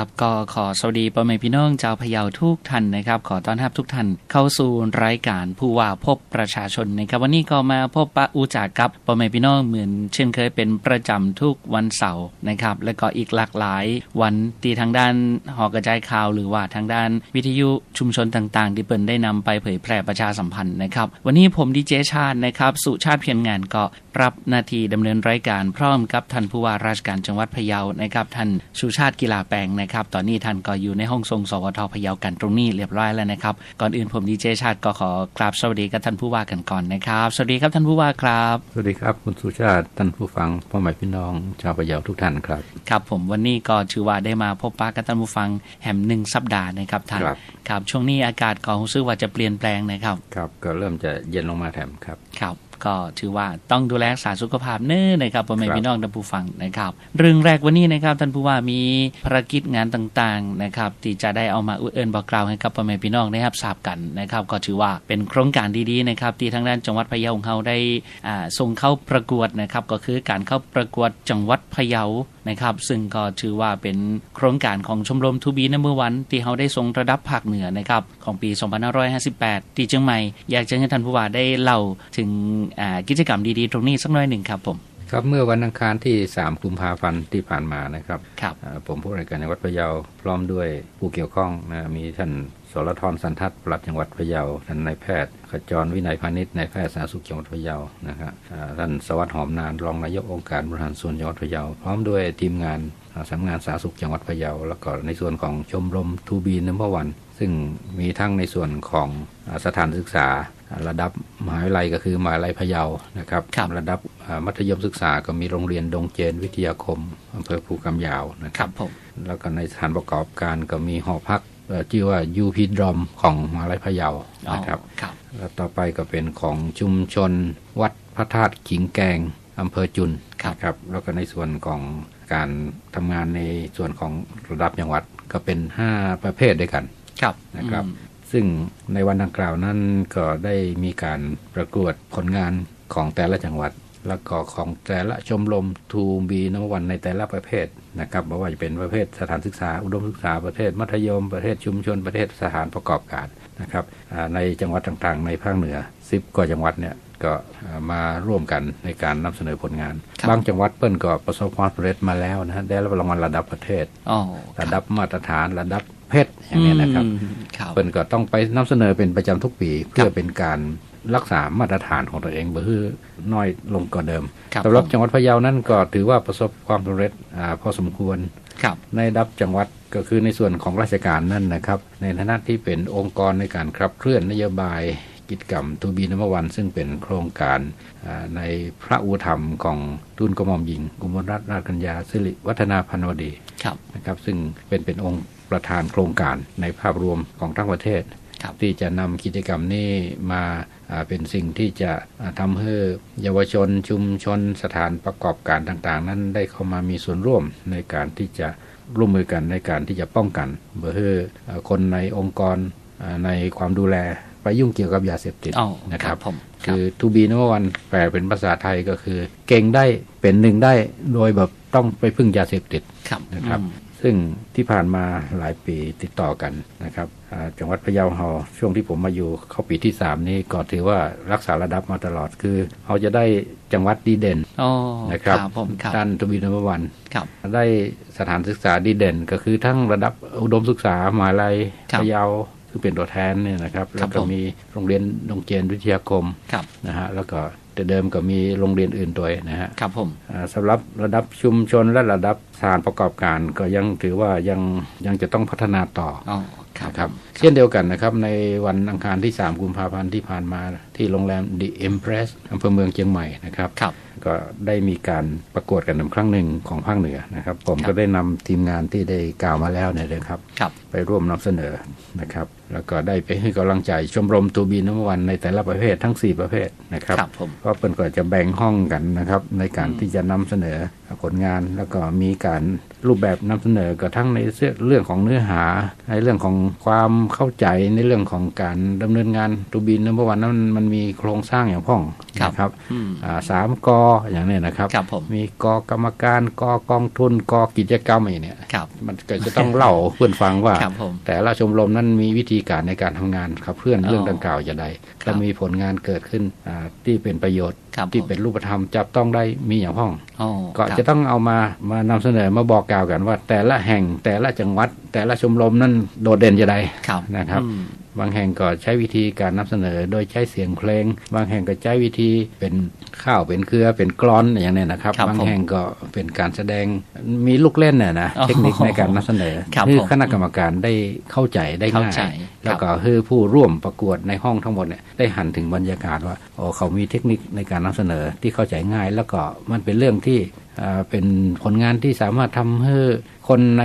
ครับ ก็ขอสวัสดีพ่อแม่พี่น้องชาวพะเยาทุกท่านนะครับ ขอต้อนรับทุกท่านเข้าสู่รายการผู้ว่าพบประชาชนนะครับ วันนี้ก็มาพบปะอุจากับพ่อแม่พี่น้องเหมือน เช่นเคยเป็นประจำทุกวันเสาร์นะครับ และก็อีกหลากหลายวันตีทางด้านหอกระจายข่าว หรือว่าทางด้านวิทยุชุมชนต่างๆ ที่เปิ่นได้นำไปเผยแพร่ประชาสัมพันธ์นะครับ วันนี้ผมดีเจชาตินะครับสุชาติเพียรงานก็รับหน้าที่ดำเนินรายการพร้อมกับท่านผู้ว่าราชการจังหวัดพะเยานะครับท่านสุชาติกีฬาแปลงนะครับตอนนี้ท่านก็อยู่ในห้องทรงสวทพะเยากันตรงนี้เรียบร้อยแล้วนะครับ ก่อนอื่นผมดีเจชาติก็ขอกราบสวัสดีกับท่านผู้ว่ากันก่อนนะครับ สวัสดีครับท่านผู้ว่าครับ สวัสดีครับคุณสุชาติท่านผู้ฟังพ่อแม่พี่น้องชาวพะเยาทุกท่านครับ ครับผมวันนี้ก็ถือว่าได้มาพบปะกับท่านผู้ฟังแหมหนึ่งสัปดาห์นะครับท่านครับครับ ช่วงนี้อากาศก็รู้สึกว่าจะเปลี่ยนแปลงนะครับ ครับ ก็เริ่มจะเย็นลงมาแถมครับ ครับ ก็ถือว่าต้องดูแลรักษาสุขภาพเน้อนะครับพ่อแม่ครับพี่น้องท่านผู้ฟังนะครับ เรื่องแรกวันนี้นะครับท่านผู้ว่ามีภารกิจงานต่างๆนะครับที่จะได้เอามาอุดเอินบอกกล่าวให้กับพ่อแม่พี่น้องได้รับทราบกันนะครับ ก็ถือว่าเป็นโครงการดีๆนะครับที่ทางด้านจังหวัดพะเยาของเราได้อ่าส่งเข้าประกวดนะครับก็คือการเข้าประกวดจังหวัดพะเยานะครับ ซึ่งก็ถือว่าเป็นโครงการของชมรมทูบีนัมเบอร์วันที่เขาได้ทรงระดับภาคเหนือนะครับของปี 2558 ที่เชียงใหม่ อยากจะให้ท่านผู้ว่าได้เล่าถึงกิจกรรมดีๆ ตรงนี้สักหน่อยหนึ่งครับผม ครับเมื่อวันอังคารที่ 3 กุมภาพันธ์ที่ผ่านมานะครับครับอ่าผมผู้รายการจังหวัดพะเยาพร้อมด้วยผู้เกี่ยวข้องนะมีท่านสรทรสันทัศน์ปลัดจังหวัดพะเยาท่านนายแพทย์ขจรวินัยพาณิชย์นายแพทย์สาธารณสุขจังหวัดพะเยานะครับอ่าท่านสวัสดิ์หอมนานรองนายกองค์การบริหารส่วนจังหวัดพะเยาพร้อมด้วยทีมงานอ่าสำนักงานสาธารณสุขจังหวัดพะเยาแล้วก็ในส่วนของชมรมทูบีนัมเบอร์วันซึ่งมีทั้งในส่วนของอ่าสถานศึกษาระดับ มหาวิทยาลัยก็คือมหาวิทยาลัยพะเยานะครับครับระดับอ่ามัธยมศึกษาก็มีโรงเรียนดงเจนวิทยาคมอำเภอภูกำยาวนะคครัรับบผมแล้วก็ในสถานประกอบการก็มีหอพักเอ่อชื่อว่ายูพีดรอมของมหาวิทยาลัยพะเยานะครับอ๋อครับแล้วต่อไปก็เป็นของชุมชนวัดพระธาตุขิงแกงอำเภอจุนครับนะครับแล้วก็ในส่วนของการทำงานในส่วนของระดับจังหวัดก็เป็น 5 ประเภทด้วยกันครับนะครับอืม ซึ่งในวันดังกล่าวนั้นก็ได้มีการประกวดผลงานของแต่ละจังหวัด แล้วก็ของแต่ละชมรมทูบีนวันในแต่ละประเภทนะครับไม่ว่าจะเป็นประเภทสถานศึกษา อุดมศึกษาประเภทมัธยม ประเภทชุมชนประเภทสถานประกอบการนะครับอ่าในจังหวัดต่างๆ ในภาคเหนือ10กว่าจังหวัดเนี่ยก็อ่ามาร่วมกันในการนำเสนอผลงานครับบางจังหวัดเปิ้นก็ประสบความสำเร็จมาแล้วนะฮะได้รับรางวัลระดับประเทศอ๋อระดับมาตรฐานระดับ เพชรอย่างนี้นะครับอืมครับเปิ้นก็ต้องไปนำเสนอเป็นประจำทุกปีเพื่อเป็นการรักษามาตรฐานของตัวเองเพื่อน้อยลงกว่าเดิมครับสำหรับผมจังหวัดพะเยานั้นก็ถือว่าประสบความสำเร็จอาพอสมควรครับในระดับจังหวัดก็คือในส่วนของราชการนั่นนะครับ ในฐานะที่เป็นองค์กรในการขับเคลื่อนนโยบายกิจกรรมทูบีนมวัน ซึ่งเป็นโครงการอ่าในพระอุธรรมของทุนกระหม่อมหญิงกุมรรัตนราชกัญญาสิริวัฒนาพันวดีครับนะครับ ซึ่งเป็นเป็นองค์ ประธานโครงการในภาพรวมของทั้งประเทศครับที่จะนำกิจกรรมนี้มาอ่าเป็นสิ่งที่จะอ่าทำให้เยาวชนชุมชนสถานประกอบการต่างๆ นั้นได้เข้ามามีส่วนร่วมในการที่จะร่วมมือกันในการที่จะป้องกันเพื่ออ่าคนในองค์กรอ่าในความดูแลไปยุ่งเกี่ยวกับยาเสพติดอ๋อนะคครัรับบผมครัคืบอ to be number one แปลเป็นภาษาไทยก็คือ เก่งได้เป็นหนึ่งได้โดยแบบต้องไปพึ่งยาเสพติดครับนะครับอืม ซึ่งที่ผ่านมาหลายปีติดต่อกันนะครับอ่าจังหวัดพะเยาเราช่วงที่ผมมาอยู่เข้าปีที่ 3 นี้ก็ถือว่ารักษาระดับมาตลอดคือเขาจะได้จังหวัดดีเด่นอ๋อนะครับผมครับด้านทวีนวันครับได้สถานศึกษาดีเด่น ก็คือทั้งระดับอุดมศึกษามหาลัยครับพะเยาซึ่งเป็นตัวแทนเนี่ยนะครับครัแล้บวก็ผมมีโรงเรียนดงเจนวิทยาคมครับนะฮะแล้วก็ แต่เดิมก็มีโรงเรียนอื่นด้วยนะฮะครับผมอ่าสำหรับระดับชุมชนและระดับสถานประกอบการก็ยังถือว่ายังยังจะต้องพัฒนาต่ออ๋อครับนะครับเช่นเดียวกันนะครับ ในวันอังคารที่ 3 กุมภาพันธ์ที่ผ่านมาที่โรงแรม The Empress อำเภอเมืองเชียงใหม่นะครับครับ ก็ได้มีการประกวดกันครั้งหนึ่งของภาคเหนือนะครับ ผมครับก็ได้นำทีมงานที่ได้กล่าวมาแล้วเนี่ยเลยครับครับไปร่วมนำเสนอนะครับ แล้วก็ได้ไปให้กำลังใจชมรมตูบีนวันในแต่ละประเภททั้ง 4 ประเภทนะครับครับผมก็เปิ่นก็จะแบ่งห้องกันนะครับ ในการอืมที่จะนำเสนอผลงานแล้วก็มีการ รูปแบบนำเสนอกระทั่งในเรื่องของเนื้อหา ในเรื่องของความเข้าใจในเรื่องของการดำเนินงานตูบีนเมื่อวันนั้นมันมีโครงสร้างอย่างพ่องนะครับอืมอ่าสามกออย่างนี้นะครับครับผมมีกอกรรมการกอกองทุนกอกิจกรรมอย่างเนี้ยครับมันก็จะต้องเล่าเพื่อนฟังว่าครับผมแต่ละชมรมนั้นมีวิธีการในการทำงานขับเคลื่อนอ๋อเรื่องดังกล่าวอย่างไรครัและบมีผลงานเกิดขึ้นอ่าที่เป็นประโยชน์ครับที่ผมเป็นรูปธรรมจับต้องได้มีอย่างพ้องอ๋อก็ครับจะต้องเอามามานำเสนอมาบอกกล่าวกันว่า แต่ละแห่งแต่ละจังหวัด แต่ละชมรมนั้นโดดเด่นจะใดครับนะครับอืม บางแห่งก็ใช้วิธีการนำเสนอ โดยใช้เสียงเพลง บางแห่งก็ใช้วิธีเป็นข้าวเป็นเครือเป็นกลอนอย่างนี้นะครับครับบางผมแห่งก็เป็นการแสดงมีลูกเล่นน่ะนะอ๋อเทคนิคในการนำเสนอครับคือผมคณะกรรมการได้เข้าใจได้เข้าง่ายใจแล้วก็คือผู้ร่วมประกวดในห้องทั้งหมดเนี่ยได้หันถึงบรรยากาศว่าโอ้เขามีเทคนิคในการนำเสนอที่เข้าใจง่าย แล้วก็มันเป็นเรื่องที่อ่า เป็นผลงานที่สามารถทำให้คนใน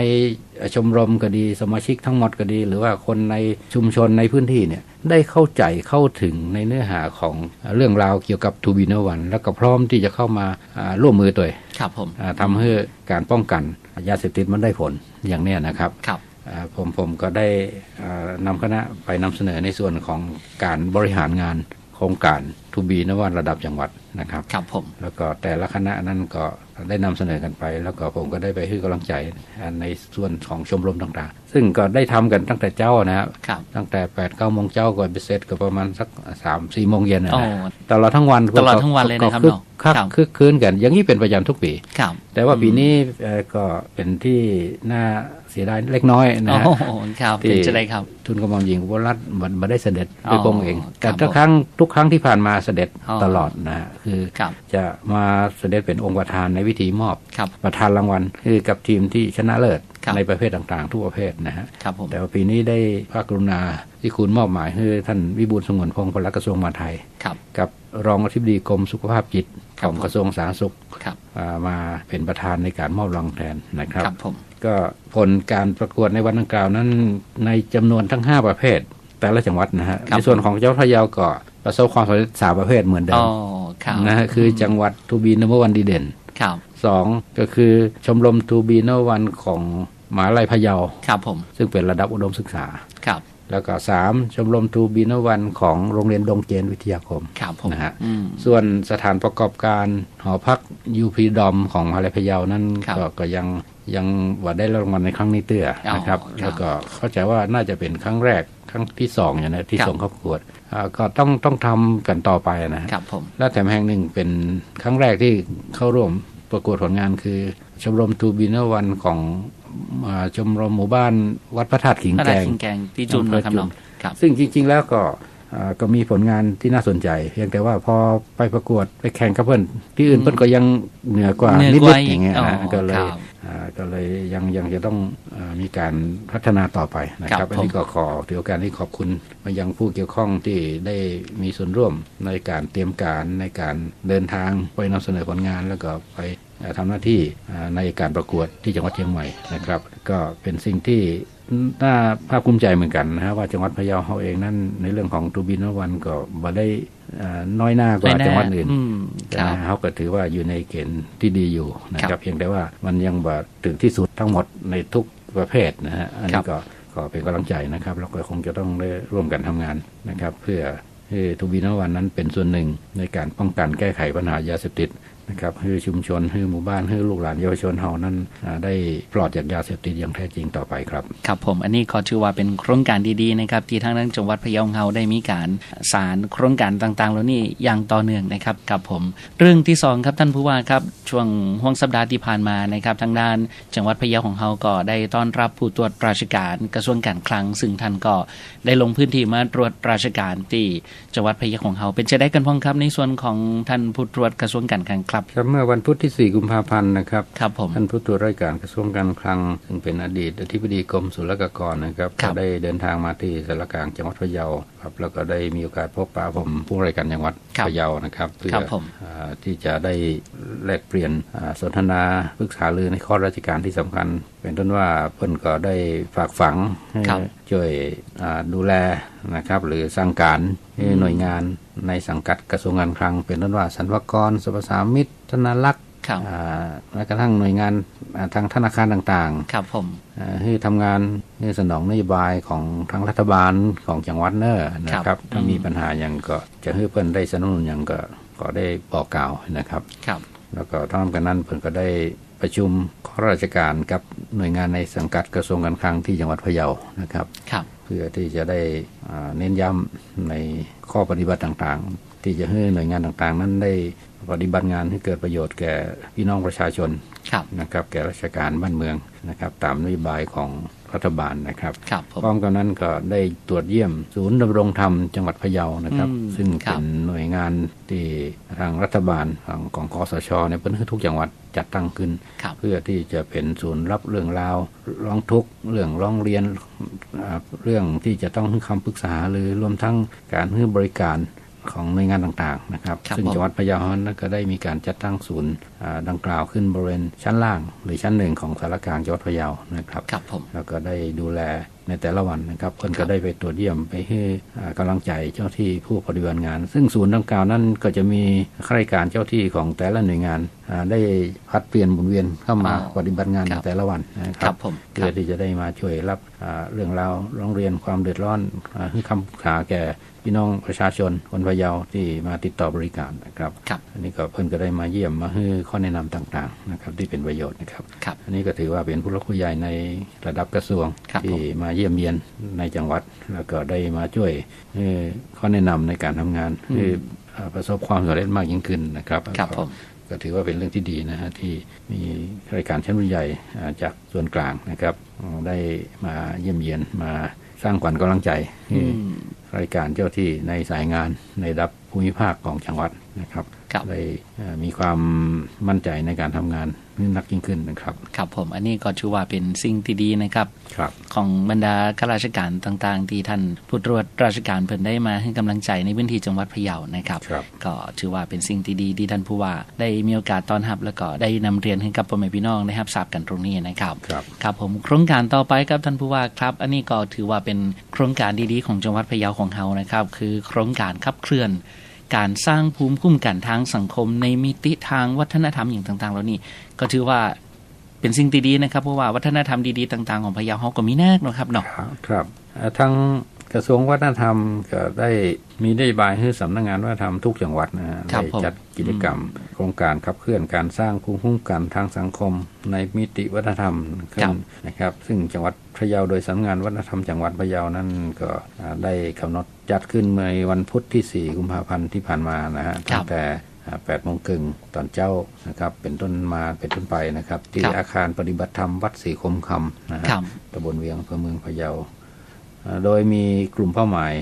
ชมรมก็ดี สมาชิกทั้งหมดก็ดี หรือว่าคนในชุมชนในพื้นที่เนี่ยได้เข้าใจเข้าถึงในเนื้อหาของเรื่องราวเกี่ยวกับทูบีโนวัน แล้วก็พร้อมที่จะเข้ามาอ่าร่วมมือตัวครับผมอ่าทำให้การป้องกันยาเสพติดมันได้ผลอย่างเนี้ยนะครับครับอ่าผมผมก็ได้อ่านำคณะไปนำเสนอในส่วนของการบริหารงานโครงการทูบีนวันระดับจังหวัด นะครับครับผมแล้วก็แต่ละคณะนั้นก็ได้นำเสนอกันไป แล้วก็ผมก็ได้ไปให้กำลังใจในส่วนของชมรมต่างๆ ซึ่งก็ได้ทำกันตั้งแต่เจ้านะครับครับตั้งแต่8ปดเก้าโมงเจ้าก็ไปเสร็จก็ประมาณสักสามสี่โมงเย็นนะโอ้นะตลอดทั้งวันตลอดทั้งวันเลยนะครับก็เนาะคึกคักครับคึกคืนกัน อย่างนี้เป็นประจำทุกปีครับแต่ว่าปีนี้เอ่อก็เป็นที่น่าเสียดายเล็กน้อยนะโอ้ฮะโหครับที่เป็นจะได้ครับทุนกระหม่อมหญิงอุบลรัตน์มันมาได้เสด็จอ๋อด้วยพระองค์เองแต่ครับทุกครั้งทุกครั้งที่ผ่านมาเสด็จอ๋อตลอดนะฮะคือครับจะมาเสด็จเป็นองค์ประธานในวิธีมอบครับประธานรางวัลคือกับทีมที่ชนะเลิศครับในประเภทต่างๆทุกประเภทนะฮะครับผมแต่ว่าปีนี้ได้พระกรุณาที่คุณมอบหมายให้ท่านวิบูลย์สงวนพงศ์พลกระทรวงมหาดไทยครับกับรองอธิบดีกรมสุขภาพจิตคขรับองกระทรวงสาธารณสุขครับอ่ามาเป็นประธานในการมอบรางวัลแทนนะครับครับผมก็ผลการประกวดในวันดังกล่าวนั้นในจำนวนทั้ง 5 ประเภท แต่ละจังหวัดนะฮะครับในส่วนของจังหวัดพะเยาก็ประสบความสำเร็จสามประเภทเหมือนเดิอ๋มอครับนะฮะคือจังหวัดทูบีนเบอร์วันดีเด่นครับสองก็คือชมรมทูบีนวันของมหาลัยพะเยาครับผมซึ่งเป็นระดับอุดมศึกษาครับแล้วก็สามชมรมทูบีนวันของโรงเรียนดงเจนวิทยาคมครับผมนะฮะอืมส่วนสถานประกอบการหอพักยูพีดอมของมหาลัยพะเยานั้นครับก็ก็ยัง ยังว่าได้รางวัลในครั้งนี้เตื้ออ๋อนะครับครับ แล้วก็เข้าใจว่าน่าจะเป็นครั้งแรกครั้งที่สองอย่างนะที่ครับส่งเข้าประกวดอ่าก็ต้องต้องทำกันต่อไปนะฮะครับผมและแถมแห่งหนึ่งเป็นครั้งแรกที่เข้าร่วมประกวดผลงานคือ ชมรมทูบีนวันของอ่าชมรมหมู่บ้านวัดพระธาตุขิงพระแกราชงกิงแกงที่จุนอำเภอนะครับจุนน้องครับซึ่งจริง ๆ แล้วก็อ่าก็มีผลงานที่น่าสนใจ เพียงแต่ว่าพอไปประกวดไปแข่งกับเพื่อนที่อื่นเพื่อนก็ยังเหนือกว่าเหนืนิอกว่าดๆอย่างเงี้ยอ๋อนะก็เลยครับอ่า ก็เลยยังยังจะต้องอามีการพัฒนาต่อไปนะคครัรับบอันนี้ก็ขอถือโอกาสที่ขอบคุณมายังผู้เกี่ยวข้องที่ได้มีส่วนร่วมในการเตรียมการในการเดินทางไปนำเสนอผลงานแล้วก็ไปอ่าทำหน้าที่อ่าในการประกวดที่จังหวัดเชียงใหม่นะครับ ก็เป็นสิ่งที่น่าภาคภูมิใจเหมือนกันนะฮะว่าจังหวัดพะเยาเราเองนั้นในเรื่องของตูบินวันก็บ่ได้อ่า น้อยหน้ากว่าไม่แน่จังหวัดอื่นอืมแต่ครับเขาก็ถือว่าอยู่ในเกณฑ์ที่ดีอยู่นะคครัรับบเพียงแต่ว่ามันยังบ่ถึงที่สุดทั้งหมดในทุกประเภทนะฮะอันครันี้บก็ก็เป็นกำลังใจนะครับแล้วก็คงจะต้องได้ร่วมกันทำงานนะครับ เพื่อให้ทูบินวันนั้นเป็นส่วนหนึ่งในการป้องกันแก้ไขปัญหายาเสพติด นะครับให้ชุมชนให้หมู่บ้านให้ลูกหลานเยาวชนเฮานั้นได้ปลอดจากยาเสพติดอย่างแท้จริงต่อไปครับ ครับผมอันนี้ขอถือว่าเป็นโครงการดีๆนะครับที่ทางด้านจังหวัดพะเยาของเราได้มีการสารโครงการต่างๆแล้วนี่อย่างต่อเนื่องนะครับกับผม เรื่องที่สองครับท่านผู้ว่าครับช่วงห่วงสัปดาห์ที่ผ่านมานะครับทางด้าน จังหวัดพะเยาของเราก็ได้ต้อนรับผู้ตรวจราชการกระทรวงการคลัง ซึ่งท่านก็ได้ลงพื้นที่มาตรวจราชการที่จังหวัดพะเยาของเราเป็นจะได้กันพ้องครับในส่วนของท่านผู้ตรวจกระทรวงการคลังครับครับเมื่อวันพุธที่ 4 กุมภาพันธ์นะครับครับผมท่านผู้ตรวจราชการกระทรวงการคลัง ซึ่งเป็นอดีตอธิบดีกรมศุลกากรนะครับครัก็บได้เดินทางมาที่สารกลางจังหวัดพะเยาครับแล้วก็ได้มีโอกาสพบปะผมผู้ราชการจังหวัดครับพะเยานะครับเพื่อครับผมอ่าที่จะได้แลกเปลี่ยนอ่าสนทนาปรึกษารือในข้อราชการที่สำคัญ เป็นต้นว่าเพิ่นก็ได้ฝากฝังให้ครับช่วยอ่าดูแลนะครับ หรือสั่งการให้หน่วยงานในสังกัดกระทรวงการคลัง เป็นต้นว่าสรรพากรสรรพสามิตธนารักษ์ครับอ่าแม้กระทั่งหน่วยงานอ่าทางธนาคารต่างครับผมๆอ่าให้ทำงานให้สนองนโยบายของทางรัฐบาลของจังหวัดเนอร์นะครับ ถ้ามีปัญหาอย่างก็จะให้เพิ่นได้สนับสนุนอย่างก็ก็ได้บอกกล่าวนะครับครับ แล้วก็ทั้งกันนั้นเพิ่นก็ได้ ประชุมข้าราชการกับหน่วยงานในสังกัดกระทรวงการคลังที่จังหวัดพะเยานะครับครับเพื่อที่จะได้อ่าเน้นย้ำในข้อปฏิบัติต่างๆ ที่จะให้หน่วยงานต่างๆ นั้นได้ปฏิบัติงานให้เกิดประโยชน์แก่พี่น้องประชาชนครับนะครับแก่ราชการบ้านเมืองนะครับ ตามนโยบายของรัฐบาลนะครับครับผมพร้อมกันนั้นก็ได้ตรวจเยี่ยม ศูนย์ดำรงธรรมจังหวัดพะเยานะครับอืมซึ่งครัเป็บนหน่วยงานที่ทางรัฐบาลของของคอสชเนี่ยเป็นให้ทุกจังหวัดจัดตั้งขึ้นครับเพื่อที่จะเป็นศูนย์รับเรื่องราวร้องทุกข์เรื่องร้องเรียนอ่าเรื่องที่จะต้องให้คำปรึกษาหรือรวมทั้งการให้บริการ ของหน่วยงานต่างๆนะครับครับซึ่งผมจังหวัดพะเยานั้นก็ได้มีการจัดตั้งศูนย์อ่าดังกล่าวขึ้นบริเวณชั้นล่าง หรือชั้นหนึ่งของสารกลางจังหวัดพะเยานะครับครับผมแล้วก็ได้ดูแลในแต่ละวันนะครับเพิ่นก็ได้ไปตรวจเยี่ยมไปให้อ่ากำลังใจเจ้าที่ผู้ปฏิบัติงาน ซึ่งศูนย์ดังกล่าวนั้นก็จะมีข้าราชการเจ้าที่ของแต่ละหน่วยงานอ่าได้พัดเปลี่ยนหมุนเวียนเข้ามาอ๋อปฏิบัติงานคในรับแต่ละวันนะคครัรับบผมคเพื่รัอบที่จะได้มาช่วยรับอ่าเรื่องราวร้องเรียนความเดือดร้อนอ่าให้คำปรึกษาแก่ พี่น้องประชาชนคนพะเยาที่มาติดต่อบริการนะครับครับอันนี้ก็เพิ่นก็ได้มาเยี่ยมมาให้ข้อแนะนำต่างๆนะครับที่เป็นประโยชน์นะครับครับอันนี้ก็ถือว่าเป็นผู้หลักผู้ใหญ่ในระดับกระทรวงครับที่มาเยี่ยมเยียนในจังหวัด แล้วก็ได้มาช่วยให้ข้อแนะนำในการทำงานให้อ่าประสบความสำเร็จมากยิ่งขึ้นนะครับครับก็ผมก็ถือว่าเป็นเรื่องที่ดีนะฮะที่มีข้าราชการชั้นผู้ใหญ่อ่าจากส่วนกลางนะครับอ่าได้มาเยี่ยมเยียนมาสร้างขวัญกำลังใจให้อืมข้า ราชการเจ้าที่ในสายงานในระดับภูมิภาคของจังหวัดนะครับ เอ่อมีความมั่นใจในการทำงานนักยิ่งขึ้นนะครับ ครับผมอันนี้ก็ถือว่าเป็นสิ่งที่ดีนะครับครับ ของบรรดาข้าราชการต่างๆ ที่ท่านผู้ตรวจราชการเพิ่นได้มาให้กำลังใจในพื้นที่จังหวัดพะเยานะครับครับก็ถือว่าเป็นสิ่งที่ดีที่ท่านผู้ว่าได้มีโอกาสต้อนรับ แล้วก็ได้นำเรียนให้กับพ่อแม่พี่น้องได้รับทราบกันตรงนี้นะครับครับครับผมโครงการต่อไปครับท่านผู้ว่าครับ อันนี้ก็ถือว่าเป็นโครงการดีๆ ของจังหวัดพะเยาของเฮานะครับ คือโครงการขับเคลื่อน การสร้างภูมิคุ้มกันทางสังคม ในมิติทางวัฒนธรรมอย่างต่างๆแล้วนี่ก็ถือว่าเป็นสิ่งที่ดีนะครับเพราะว่าวัฒนธรรมดีๆต่าง ๆของพะเยาเฮาก็มีแน่เนาะครับเนาะครับครับเอ่อทั้งกระทรวงวัฒนธรรมก็ได้มีนโยบายให้สำนักงานวัฒนธรรมทุกจังหวัดนะฮะครับได้ผมจัดกิจกรรม โครงการขับเคลื่อนการสร้างภูมิคุ้มกันทางสังคม ในมิติวัฒนธรรมขึ้นนะครับ ซึ่งจังหวัดพะเยาโดยสำนักงานวัฒนธรรมจังหวัดพะเยานั้นก็อ่าได้กำหนดจัดขึ้นในวันพุธที่ 4 กุมภาพันธ์ที่ผ่านมานะฮะตั้งแต่8โมงครึ่งตอนเจ้านะครับเป็นต้นมาเป็นต้นไปนะครับ ที่อาคารปฏิบัติธรรมวัดศรีคมคำนะฮะครับตำบลเวียงอำเภอเมืองพะเยาเอ่อโดยมีกลุ่มเป้าหมาย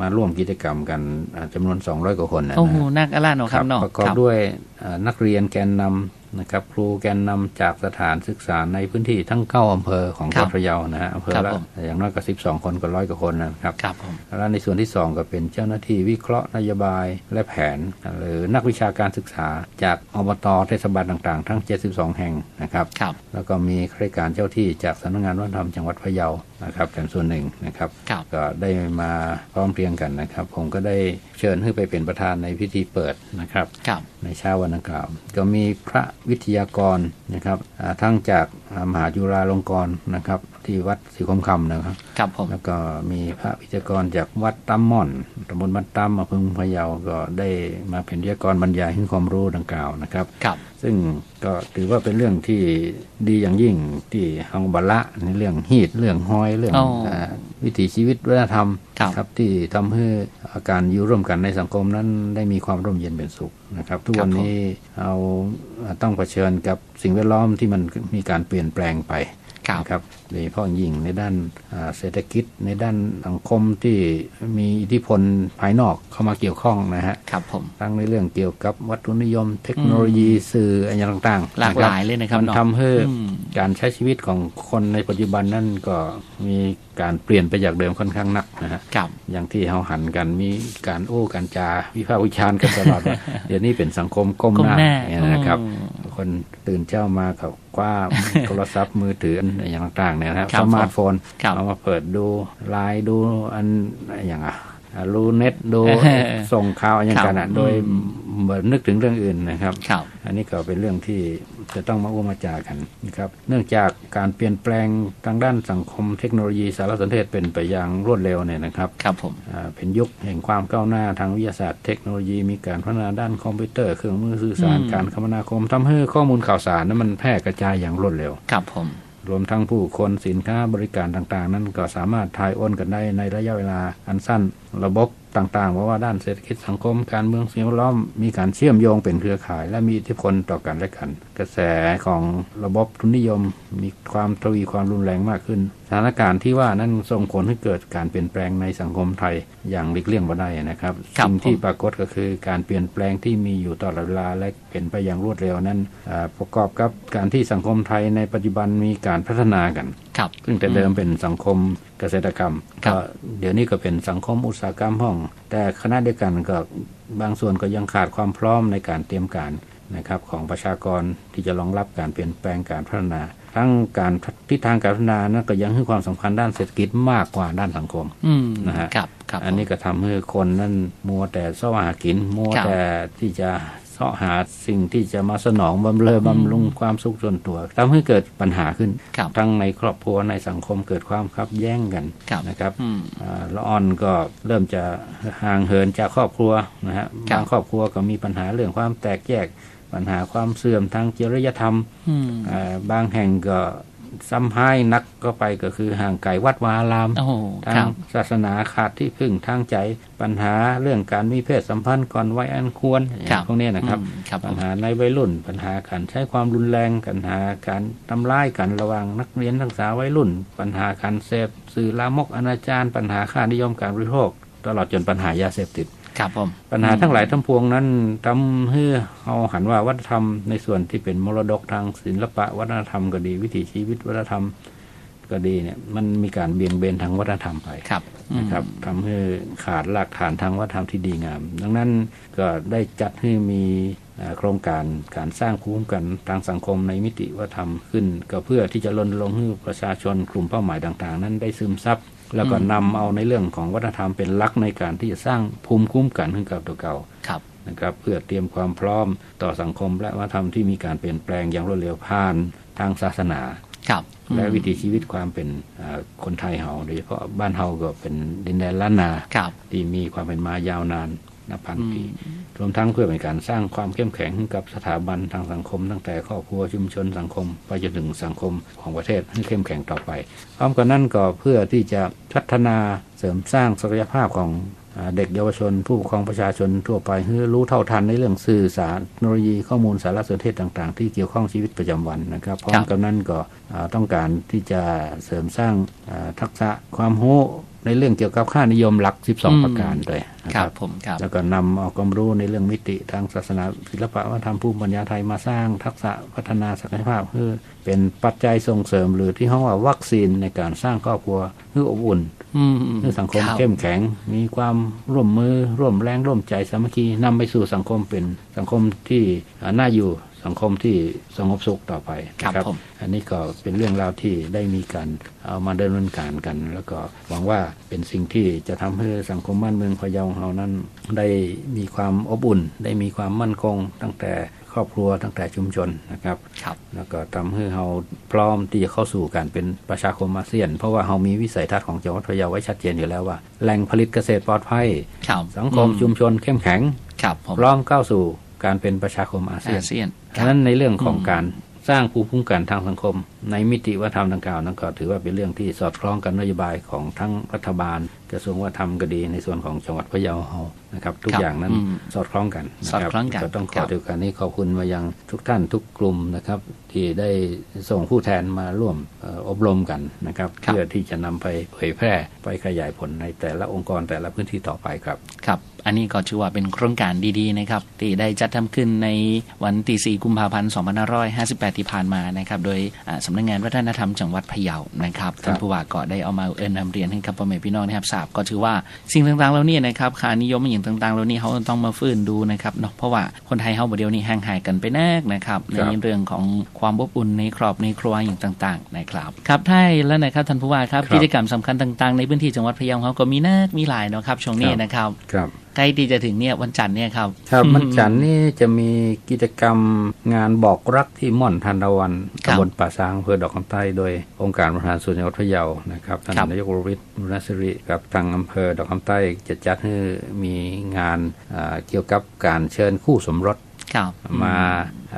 มาร่วมกิจกรรมกันอ่าจำนวน 200 กว่าคนนะโอ้โหนะนักอลาเนาะครับเนาะประกอบด้วยเอ่อนักเรียนแกนนำ นะครับ ครูแกนนำจากสถานศึกษาในพื้นที่ทั้งเก้าอำเภอของจังหวัดพะเยานะฮะอำเภอครับละผมอย่างน้อยก็12คนก็ร้อยกว่าคนนะครับครับผมแล้วในส่วนที่2ก็เป็นเจ้าหน้าที่วิเคราะห์นโยบายและแผน หรือนักวิชาการศึกษาจากอบตเทศบาลต่างๆ ทั้ง 72 แห่งนะครับครับแล้วก็มีข้าราชการเจ้าที่จากสำนักงานวัฒนธรรมจังหวัดพะเยานะครับเป็นส่วนหนึ่งนะครับครับก็ได้มาพร้อมเพรียงกันนะครับ ผมก็ได้เชิญให้ไปเป็นประธานในพิธีเปิดนะครับครับในเช้าวันดังกล่าวก็มีพระวิทยากรนะครับทั้งจากมหาจุฬาลงกรณ์นะครับ ที่วัดศรีคมคำนะครับ ครับผม แล้วก็มีพระวิทยากรจากวัดตั้มม่อนตำบลบ้านตั้มอำเภอเมืองพะเยาก็ได้มาเป็นวิทยากรบรรยายให้ความรู้ดังกล่าวนะครับ ครับ ซึ่งก็ถือว่าเป็นเรื่องที่ดีอย่างยิ่งที่ฮังบาละในเรื่องฮีดเรื่องฮอยเรื่องอ๋ออ่าวิถีชีวิตวัฒนธรรมครับที่ทำให้อาการอยู่ร่วมกันในสังคมนั้นได้มีความร่มเย็นเป็นสุขนะครับ ทุกวันนี้เราต้องเผชิญกับสิ่งแวดล้อมที่มันมีการเปลี่ยนแปลงไป ครับนะครับโดยเฉพาะยิ่งในด้านอ่าเศรษฐกิจในด้านสังคมที่มีอิทธิพลภายนอกเข้ามาเกี่ยวข้องนะฮะครับผมทั้งในเรื่องเกี่ยวกับวัตถุนิยม เทคโนโลยีสื่ออะไรต่างๆ หลากหลายเลยนะครับมันเนาะทำให้อืมการใช้ชีวิตของคนในปัจจุบันนั่นก็มีการเปลี่ยนไปจากเดิมค่อนข้างนักนะฮะครับอย่างที่เขาหันกันมีการโอ้การจาวิพากษ์วิจารณ์กันตลอดว่าเดี๋ยวนี้เป็นสังคมก้มก้มหน้าหน้าเนี่ยนะครับอืม คนตื่นเช้ามาเขาคว้าโทรศัพท์มือถืออะไรอย่างต่างๆเนี่ยนะครับครับสมาร์ทโฟนครับเอามาเปิดดูไลน์ดูอันอย่างอะอะรูเน็ตดูเออส่งข่าวอะไรอย่างกันครัอะบโดยอืมเหมือนนึกถึงเรื่องอื่นนะครับครับอันนี้ก็เป็นเรื่องที่ จะต้องมาอ้วมาจากันนะครับ เนื่องจากการเปลี่ยนแปลงทางด้านสังคมเทคโนโลยีสารสนเทศเป็นไปอย่างรวดเร็วเนี่ยนะครับ ครับผมอ่าเป็นยุคแห่งความก้าวหน้าทางวิทยาศาสตร์เทคโนโลยีมีการพัฒนาด้านคอมพิวเตอร์เครื่องมือสื่อสารอืมการคมนาคมทำให้ข้อมูลข่าวสารนั้นมันแพร่กระจายอย่างรวดเร็ว ครับผมรวมทั้งผู้คนสินค้าบริการต่างๆ นั้นก็สามารถทายโอนกันได้ในระยะเวลาอันสั้นระบบต่างๆเพราะว่าด้านเศรษฐกิจสังคมการเมืองสิ่งแวดล้อมมีการเชื่อมโยงเป็นเครือข่าย และมีอิทธิพลต่อกันและกัน กระแสของระบบทุนนิยม มีความทวีความรุนแรงมากขึ้น สถานการณ์ที่ว่านั้นส่งผลให้เกิดการเปลี่ยนแปลงในสังคมไทยอย่างหลีกเลี่ยงบ่ได้นะครับครับสิ่งที่ผมปรากฏก็คือการเปลี่ยนแปลงที่มีอยู่ตลอดเวลาและเป็นไปอย่างรวดเร็วนั้นอ่าประกอบกับการที่สังคมไทยในปัจจุบันมีการพัฒนากัน ครับซึ่งแต่เดิมเป็นสังคมเกษตรกรรมครับก็เดี๋ยวนี้ก็เป็นสังคมอุตสาหกรรมห้อง แต่ขณะเดียวกันก็บางส่วนก็ยังขาดความพร้อมในการเตรียมการนะครับของประชากรที่จะรองรับการเปลี่ยนแปลงการพัฒนา ทั้งการทิศทางการพัฒนานั้นก็ยังให้ความสำคัญด้านเศรษฐกิจมากกว่าด้านสังคมอืมนะฮะครับครับอันนี้ก็ทำให้คนนั้นมัวแต่เสาะหากินมัวครับแต่ที่จะ เสาะหาสิ่งที่จะมาสนองบำเรอบำรุงความสุขส่วนตัวทำให้เกิดปัญหาขึ้นครับทั้งในครอบครัวในสังคมเกิดความคับแย้งกันครับนะครับอืมอ่าละอ่อนก็เริ่มจะห่างเหินจากครอบครัวนะฮะครับบางครอบครัวก็มีปัญหาเรื่องความแตกแยกปัญหาความเสื่อมทางจริยธรรมอืมอ่าบางแห่งก็ ซ้ำให้นักก็ไปก็คือห่างไกลวัดวาอารามโอ้ทาครังบศาสนาขาดที่พึ่งทางใจปัญหาเรื่องการมีเพศสัมพันธ์ก่อนวัยอันควรครับพวกนี้นะครับอืมครับปัผญมหาในวัยรุ่น ปัญหาการใช้ความรุนแรงปัญหาการทำร้ายกันระหว่างนักเรียนนักศึกษาวัยรุ่น ปัญหาการเสพสื่อลามกอนาจารปัญหาค่านิยมการบริโภค ตลอดจนปัญหายาเสพติด ครับผมปัญหาทั้งหลายทั้งปวงนั้นทำให้เอาหันว่าวัฒนธรรมในส่วนที่เป็นมรดกทางศิลปะ วัฒนธรรมก็ดี วิถีชีวิตวัฒนธรรมก็ดีเนี่ย มันมีการเบี่ยงเบนทางวัฒนธรรมไปครับอืมนะครับทำให้ขาดหลักฐานทางวัฒนธรรมที่ดีงาม ดังนั้นก็ได้จัดให้มีเอ่อโครงการการสร้างภูมิคุ้มกันทางสังคมในมิติวัฒนธรรมขึ้น ก็เพื่อที่จะรณรงค์ให้ประชาชนกลุ่มเป้าหมายต่าง ๆ นั้นได้ซึมซับ แล้วก็นำเอาในเรื่องของวัฒนธรรมเป็นหลักในการที่จะสร้างภูมิคุ้มกันให้กับตัวเก่าครับนะครับเพื่อเตรียมความพร้อมต่อสังคมและวัฒนธรรมที่มีการเปลี่ยนแปลงอย่างรวดเร็วผ่านทางศาสนาครับและอืมวิถีชีวิตความเป็นอ่าคนไทยเฮาโดยเฉพาะบ้านเฮาก็เป็นดินแดนล้านนาครับที่มีความเป็นมายาวนาน นับพันอืมปีรวมทั้งเพื่อเป็นการสร้างความเข้มแข็งให้กับสถาบันทางสังคม ตั้งแต่ครอบครัวชุมชนสังคม ไปจนถึงสังคมของประเทศให้เข้มแข็งต่อไป พร้อมกันนั้นก็เพื่อที่จะพัฒนาเสริมสร้างศักยภาพของอ่าเด็กเยาวชน ผู้ปกครองประชาชนทั่วไปให้รู้เท่าทันในเรื่องสื่อสารเทคโนโลยีข้อมูลสารสนเทศต่าง ๆ ที่เกี่ยวข้องชีวิตประจำวันนะครับพร้อมกันนั้นก็อ่าต้องการที่จะเสริมสร้างอ่าทักษะความรู้ ในเรื่องเกี่ยวกับค่านิยมหลัก 12 ประการด้วยนะคครัรับบผมครับแล้วก็นำเอาความรู้ในเรื่องมิติทางศาสนาศิลปะวัฒนธรรมภูมิปัญญาไทยมาสร้างทักษะพัฒนาศักยภาพเพื่อเป็นปัจจัยส่งเสริม หรือที่ห้องว่าวัคซีนในการสร้างครอบครัวเพื่ออบอุ่นอืมเพื่อสังคมรับเข้มแข็ง มีความร่วมมือร่วมแรงร่วมใจสามัคคีนำไปสู่สังคมเป็นสังคมที่อ่าน่าอยู่ สังคมที่สงบสุขต่อไปครับนะผมอันนี้ก็เป็นเรื่องราวที่ได้มีการเอามาดำเนินการกัน แล้วก็หวังว่าเป็นสิ่งที่จะทำให้สังคมบ้านเมืองพะเยาของเรานั้น ได้มีความอบอุ่น ได้มีความมั่นคง ตั้งแต่ครอบครัวตั้งแต่ชุมชนนะครับครับแล้วก็ทำให้เราพร้อมที่จะเข้าสู่การเป็นประชาคมอาเซียน เพราะว่าเรามีวิสัยทัศน์ของจังหวัดพะเยาไว้ชัดเจนอยู่แล้วว่าแหล่งผลิตเกษตรปลอดภัยครับสังคมอืชุมชนเข้มแข็งครับผมพร้อมก้าวสู่ การเป็นประชาคมอาเซียนอาเซียนคดัรังบนั้นในเรื่องของอืมการสร้างภูมิคุ้มกันทางสังคม ในมิติวัฒนธรรมดังกล่าวนั้นก็ถือว่าเป็นเรื่องที่สอดคล้องกับนโยบายของทั้งรัฐบาล กระทรวงวัฒนธรรมก็ดีในส่วนของจังหวัดพะเยาเฮานะครับ ทุกครับอย่างนั้นอืมสอดคล้องกันนะสอดรับคล้องกันก็ต้องขครัอบถือการนี้ขอบคุณมายังทุกท่านทุกกลุ่มนะครับ ที่ได้ส่งผู้แทนมาร่วมเอ่ออบรมกันนะครับครับ เพื่อที่จะนำไปเผยแพร่ไปขยายผลในแต่ละองค์กรแต่ละพื้นที่ต่อไปครับครับ อันนี้ก็ถือว่าเป็นโครงการดีๆนะครับที่ได้จัดทำขึ้นในวันที่4กุมภาพันธ์2558 ที่ผ่านมานะครับ โดยอ่าสำนักงานวัฒนธรรมจังหวัดพะเยานะครับท่านผู้ว่าก็ได้เอามาเอินนำเรียนให้กับพ่อแม่พี่น้องนะครับทราบก็ถือว่าสิ่งต่างๆเหล่านี้นะครับค่านิยมอย่างต่างๆเหล่านี้เขาต้องมาฟื้นดูนะครับเนาะเพราะว่าคนไทยเฮาบ่เดียวนี้ห่างหายกันไปแน่นะครับในครับเรื่องของความอบอุ่นในครอบในครัวอย่างต่างๆนะครับครับท้ายแล้วนะครับท่านผู้ว่าครับครับกิจกรรมสำคัญต่างๆ ในพื้นที่จังหวัดพะเยาเขาก็มีนักมีหลายเนาะครับช่วงนี้ครับนะครับครับใกล้ที่จะถึงเนี่ยวันจันทร์เนี่ยครับ ครับมันจันทร์นี่จะมีกิจกรรมงานบอกรักที่ม่อนทันตะวันครับตำบลป่าซางอำเภอดอกคำใต้ โดยองค์การบริหารส่วนจังหวัดพะเยานะครับท่านครับนายกวรวิทย์มุนสิริกับทางอำเภอดอกคำใต้จะจัดให้มีงานอ่าเกี่ยวกับการเชิญคู่สมรสครับมา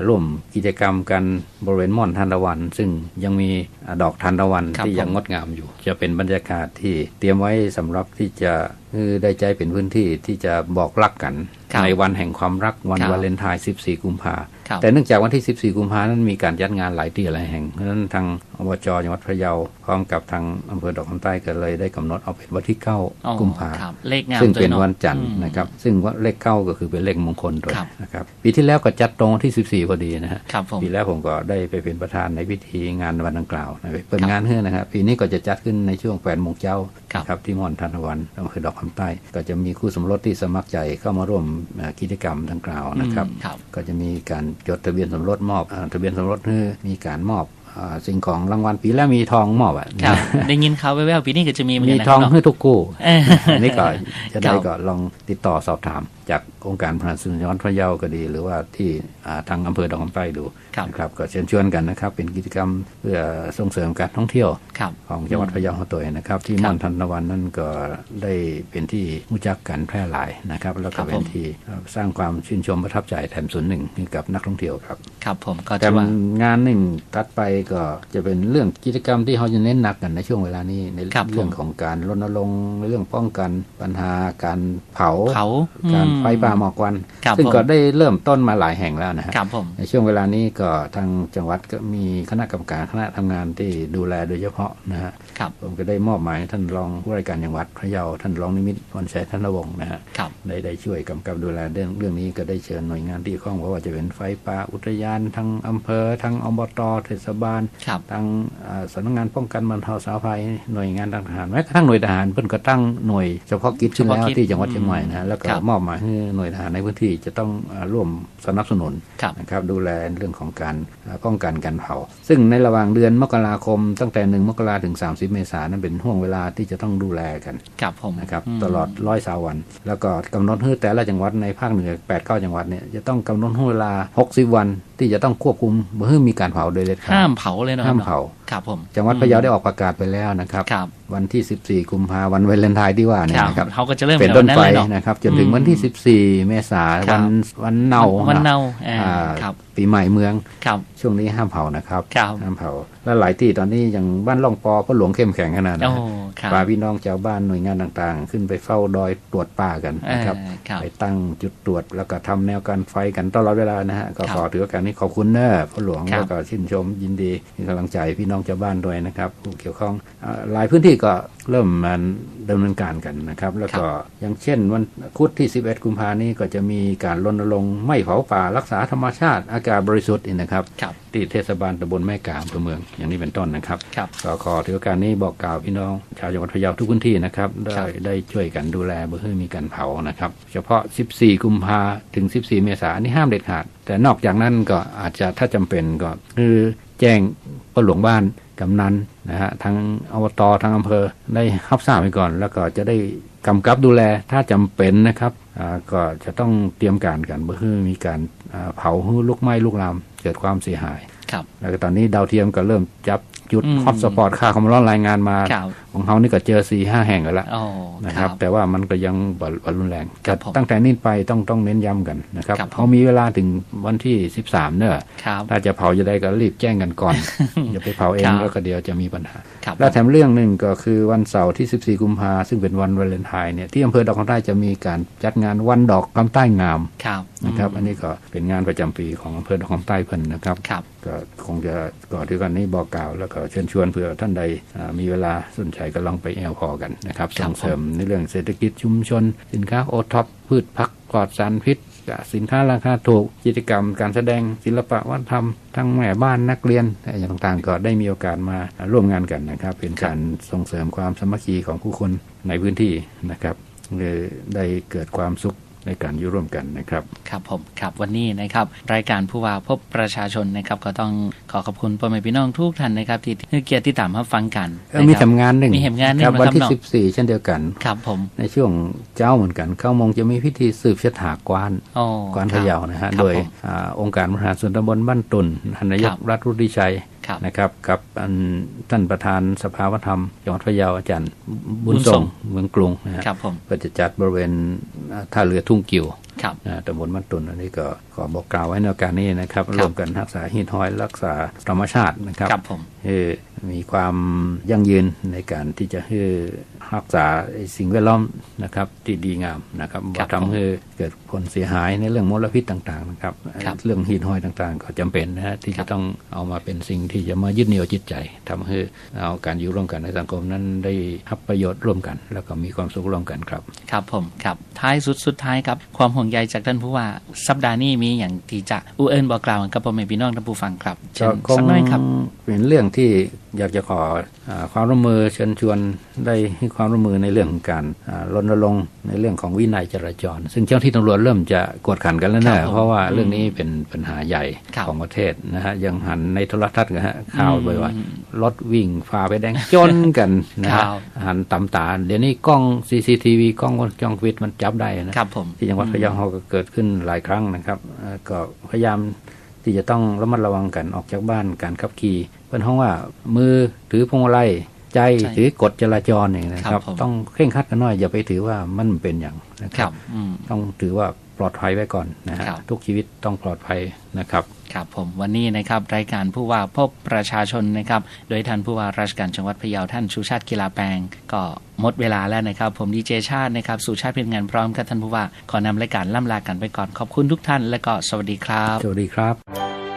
ร่วมกิจกรรมกันบริเวณม่อนทันตะวัน ซึ่งยังมีดอกทันตะวันครับที่ยังผมงดงามอยู่ จะเป็นบรรยากาศที่เตรียมไว้สำหรับที่จะเออได้ใจเป็นพื้นที่ที่จะบอกรักกันครับในวันแห่งความรักวันครับวาเลนไทน์ 14 กุมภาครับแต่เนื่องจากวันที่ 14 กุมภานั้นมีการจัดงานหลายที่หลายแห่งเพราะฉะนั้นทางอบจจังหวัดพะเยาพร้อมกับทางอำเภอดอกคำใต้ก็เลยได้กำหนดเอาเป็นวันที่อ๋อ9กุมภาครับเลขงามซึ่งด้วยเป็นอะวันจันทร์อืมนะครับ ซึ่งว่าเลขเก้าก็คือเป็นเลขมงคลด้วยครับนะครับปีที่แล้วก็จัดตรงวันที่14พอดีนะฮะครับผมปีแล้วผมก็ได้ไปเป็นประธานในพิธีงานวันดังกล่าวนะเปิดครับงานเฮือนะครับ ปีนี้ก็จะจัดขึ้นในช่วง8โมงเช้าครับครับที่ม่อนทันตะวันอำเภอดอกคำใต้ ก็จะมีคู่สมรสที่สมัครใจเข้ามาร่วมเอ่อกิจกรรมดังกล่าวนะครับอืมครับ ก็จะมีการจดทะเบียนสมรสมอบอาทะเบียนสมรสให้มีการมอบอ่าสิ่งของรางวัลปีแล้วมีทองมอบอะครับได้ยินข่าวแว่วๆปีนี้ก็จะมีเหมือนมีกันนะทองเนาะให้ทุกคู่เอออันนี้ก็จะได้ครับก็ลองติดต่อสอบถาม จากองค์การพระสุนทรพระเยาก็ดี หรือว่าที่อ่าทางอำเภอดอกคำใต้ดูครับนะครับก็เชิญชวนกันนะครับ เป็นกิจกรรมเพื่อส่งเสริมการท่องเที่ยวครับของจังหวัดพะเยาของตัวเองนะครับ ที่ครับม่อนทันตะวันนั่นก็ได้เป็นที่รู้จักกันแพร่หลายนะครับ แล้วครัก็บเป็นผมที่สร้างความชื่นชมประทับใจแถมส่วนหนึ่งให้กับนักท่องเที่ยวครับครับผมก็แต่จะว่างานหนึ่งตัดไปก็จะเป็นเรื่องกิจกรรมที่เขาจะเน้นหนักกันในช่วงเวลานี้ในครับเรื่องผมของการรณรงค์ในเรื่องป้องกันปัญหาการเผาเผาการอืมไฟป่าหมอกควันครับซึ่งผมก็ได้เริ่มต้นมาหลายแห่งแล้วนะฮะครับผมในช่วงเวลานี้ก็ทางจังหวัดก็มีคณะกรรมการคณะทำงานที่ดูแลโดยเฉพาะนะฮะครับ ผมก็ได้มอบหมายให้ท่านรองผู้ว่าราชการจังหวัดพระเยาท่านรองนิมิตรพรชัยธนวงศ์นะฮะครับได้ได้ช่วยกำกับดูแลเรื่องเรื่องนี้ก็ได้เชิญหน่วยงานที่เกี่ยวข้องเพราะว่าจะเป็นไฟป่าอุทยานทั้งอำเภอทั้งอบตเทศบาลครับทางอ่าสำนักงานป้องกันบรรเทาสาธารณภัยหน่วยงานทางทหารแม้กระทั่งหน่วยทหารเพิ่นก็ตั้งหน่วยเฉพาะกิจขึ้นแล้วเฉพาะกิจที่จังหวัดเชียงใหม่นะแล้วก็ครับมอบหมายให้หน่วยทหารในพื้นที่จะต้องอ่าร่วมสนับสนุนครับนะครับดูแลเรื่องของการอ่าป้องกันการเผา ซึ่งในระหว่างเดือนมกราคมตั้งแต่1มกราถึง30เมษายนนั้นเป็นห่วงเวลาที่จะต้องดูแลกันครับผมนะครับมตลอดร้อยสาวัน แล้วก็กำหนดให้แต่ละจังหวัดในภาคเหนือ8 9จังหวัดเนี่ยจะต้องกำหนดให้เวลา 60 วันที่จะต้องควบคุมไม่ให้มีการเผาโดยเด็ดขาห้าดมเผาเลยเนาะห้ามเผา ครับผมจังหวัดพะเยาได้ออกประกาศไปแล้วนะครับครับวันที่ 14 กุมภาวันวาเลนไทน์ที่ว่าเนี่ยครับนะครับเขาก็จะเริ่มเป็นต้นแบบไปเลยเนาะนะครับ จนถึงอืมวันที่ 14 เมษายนครัวับนวันเนาวันเนาอ่อ่าครับปีใหม่เมืองครับช่วงนี้ห้ามเผานะครับครับห้ามเผา และหลายที่ตอนนี้อย่างบ้านล่องปอก็หลวงเข้มแข็งขนาดนั้โอ้นครับพาพี่น้องชาวบ้านหน่วยงานต่างๆ ขึ้นไปเฝ้าดอยตรวจป่ากันนะครับเออครับไปตั้งจุดตรวจแล้วก็ทำแนวการไฟกันตลอดเวลานะฮะก็ครับขอถือโอกาสนี้ขอบคุณเนอะพ่อหลวงครับแล้วก็ชื่นชมยินดีมีกำลังใจพี่น้องชาวบ้านด้วยนะครับผู้เกี่ยวข้องอ่าหลายพื้นที่ก็เริ่มมาดำเนินการกันนะครับ แล้วก็อย่างเช่น วันคุดที่ 11 กุมภานี้ก็จะมีการรณรงค์ไม่เผาป่ารักษาธรรมชาติอากาศบริสุทธิ์นี่นะครับครับที่เทศบาลตำบลแม่กาอำเภอเมืองอย่างนี้เป็นต้นนะครับครับก็ขอถือโอกาสนี้บอกกล่าวพี่น้อง ชาวจังหวัดพะเยาทุกพื้นที่นะครับครัได้บได้ช่วยกันดูแลเพื่อให้มีการเผานะครับ เฉพาะ 14 กุมภาถึง 14 เมษายนนี่ห้ามเด็ดขาด แต่นอกจากนั้นก็อาจจะถ้าจำเป็นก็คือ แจ้งผู้หลวงบ้านกำนันนะฮะทั้งอบตทั้งอำเภอได้รับทราบไปก่อน แล้วก็จะได้กำกับดูแลถ้าจำเป็นนะครับอ่าก็จะต้องเตรียมการกันเพื่อให้มีการอ่าเผาให้ลุกไหม้ลุกลามเกิดความเสียหายครับแล้วก็ตอนนี้ดาวเทียมก็เริ่มจับ จุดอืมฮอตสปอตค่าคอมร้อนรายงานมาครับของเขานี่ก็เจอสี่ห้าแห่งกันแล้วโอ้นะคครัรับบแต่ว่ามันก็ยังบรรุนแรงครับแต่ผมตั้งแต่นี้ไปต้องต้องเน้นย้ำกันนะครับครับผมเขามีเวลาถึงวันที่13เนอะครับถ้าจะเผาจะได้ก็รีบแจ้งกันก่อน อย่าไปเผาเองครับแล้วก็เดี๋ยวจะมีปัญหาครับและแถมเรื่องหนึ่งก็คือวันเสาร์ที่14กุมภาซึ่งเป็นวันวาเลนไทน์เนี่ยที่อำเภอดอกคำใต้จะมีการจัดงานวันดอกคำใต้งามครับนะครับมอันนี้ก็เป็นงานประจำปีของอำเภอดอกคำใต้เพิ่นนะครับครับก็คงจะก่อนที่กันนี้บอกกล่าวแล้วก็เชิญชวนเผื่อท่านใดอ่ามีเวลาสนใจก็ลองไปแอลพอกันนะครับครับส่งเสริมในเรื่องเศรษฐกิจชุมชน สินค้าโอท็อปพืชพักปลอดสารพิษกับสินค้าราคาถูกกิจกรรมการแสดงศิลปะวัฒนธรรม ทั้งแม่บ้านนักเรียนอะไรอย่างต่างๆก็ได้มีโอกาสมาร่วมงานกันนะครับ เป็นการส่งเสริมความสามัคคีของผู้คนในพื้นที่นะครับเลยได้เกิดความสุข ในการอยู่ร่วมกันนะครับ ครับผมครับวันนี้นะครับ รายการผู้ว่าพบประชาชนนะครับก็ต้องขอขอบคุณพ่อแม่พี่น้องทุกท่านนะครับที่ให้เกียรติที่ตามรับฟังกันเออมีนะครับทำงานหนึ่งมีทำงานหนึ่งครับนะครับวันที่เนาะสิบสี่เช่นเดียวกันครับผมในช่วงเจ้าเหมือนกันเข้าโมงจะมีพิธีสืบชะถากวานโอ้กวานคพะรับเยานะฮะครับโดยผมอ่าองค์การบริหารส่วนตำบลบ้านตุนท่านนายคกรับรัฐรุดิชัยครับ นะครับกับอันท่านประธานสภาวัฒนธรรมจังหวัดพะเยาอาจารย์บุญบุญส่ส่งงเมืองกรุงนะฮะครับผมก็จะจัดบริเวณอ่าท่าเรือทุ่งกิวครับนะ ตำบลบ้านตุนอันนี้ก็ขอบอกกล่าวไว้ในโอกาสนี้นะครับครับร่วมกันรักษาหินห้อยรักษาธรรมชาตินะครับครับผมให้มีความยั่งยืนในการที่จะให้รักษาสิ่งแวดล้อมนะครับที่ดีงามนะครับครับบ่ทำให้เกิดผลเสียหายในเรื่องมลพิษต่างๆนะครับครับเรื่องหินห้อยต่างๆ ก็จำเป็นนะฮะที่ครัจะบต้องเอามาเป็นสิ่งที่จะมายึดเหนี่ยวจิตใจทำให้เอาการอยู่ร่วมกันในสังคมนั้นได้รับประโยชน์ร่วมกัน แล้วก็มีความสุขร่วมกันครับ ครับผมครับท้ายสุดสุดท้ายครับความห่วงใยจากท่านผู้ว่าสัปดาห์นี้มีอย่างที่จะอูเอิญบอกกล่าวกับพ่อแม่พี่น้องท่านผู้ฟังครับเชิก็ญคงสักหน่อยครับเป็นเรื่องที่อยากจะขออาความร่วมมือเชิญชวนได้ให้ความร่วมมือในเรื่องของการอ่ารณรงค์ในเรื่องของวินัยจราจร ซึ่งเจ้าหน้าที่ตำรวจเริ่มจะกวดขันกันแล้วครันะบผมเพราะว่าเรื่องนี้เป็นปัญหาใหญ่ครับของประเทศนะฮะยังหันในโทรทัศน์กันฮะข่าวอืมบ่อยว่ารถวิ่งฝ่าไฟแดงจนกันนะครัฮะบหันตำตาเดี๋ยวนี้กล้อง CCTV กล้องวงจรปิดมันจับได้นะครับผมที่จังหวัดพะเยาเราก็เกิดขึ้นหลายครั้งนะครับเอ่อก็พยายามที่จะต้องระมัดระวังกันออกจากบ้านการขับขี่เป็นห้องว่ามือถือพวงมาลัยใจใช่ถือกฎจราจรอย่างนะคครัรับบผมต้องเคร่งครัดกันหน่อยอย่าไปถือว่ามันเป็นอย่างนะคครัรับบอืมต้องถือว่า ปลอดภัยไว้ก่อนนะฮะครับทุกชีวิตต้องปลอดภัยนะครับครับผมวันนี้นะครับรายการผู้ว่าพบประชาชนนะครับ โดยท่านผู้ว่าราชการจังหวัดพะเยาท่านชูชาติกีฬาแปลง ก็หมดเวลาแล้วนะครับ ผมดีเจชาตินะครับสู่ชาติเป็นงานพร้อมกับท่านผู้ว่าขอนำรายการล่ำลากันไปก่อนขอบคุณทุกท่านและก็สวัสดีครับ สวัสดีครับ